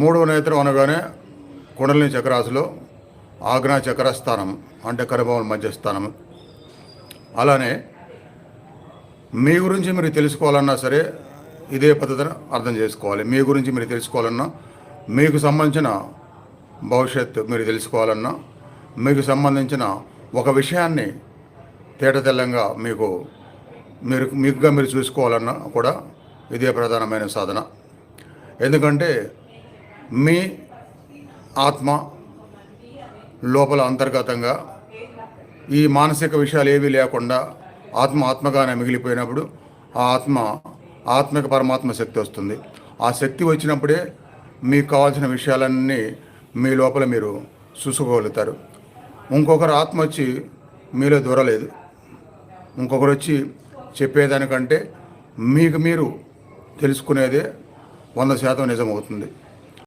మూడవ నేత్రం అనగానే కుండలిని చక్రాసులో ఆగ్నా చక్ర స్థానం అంటే కనుభవం మధ్య స్థానం అలానే మీ గురించి మీరు తెలుసుకోవాలన్నా సరే ఇదే పద్ధతిని అర్థం చేసుకోవాలి. మీ గురించి మీరు తెలుసుకోవాలన్నా మీకు సంబంధించిన భవిష్యత్తు మీరు తెలుసుకోవాలన్నా మీకు సంబంధించిన ఒక విషయాన్ని తేటతెల్లంగా మీకు మీరు మీకుగా మీరు చూసుకోవాలన్నా కూడా ఇదే ప్రధానమైన సాధన. ఎందుకంటే మీ ఆత్మ లోపల అంతర్గతంగా ఈ మానసిక విషయాలు ఏవి లేకుండా ఆత్మ ఆత్మగానే మిగిలిపోయినప్పుడు ఆ ఆత్మ ఆత్మిక పరమాత్మ శక్తి వస్తుంది. ఆ శక్తి వచ్చినప్పుడే మీకు కావాల్సిన విషయాలన్నీ మీ లోపల మీరు చూసుకోగలుగుతారు. ఇంకొకరు ఆత్మ వచ్చి మీలో దూరలేదు. ఇంకొకరు వచ్చి చెప్పేదానికంటే మీకు మీరు తెలుసుకునేదే వంద శాతం నిజమవుతుంది.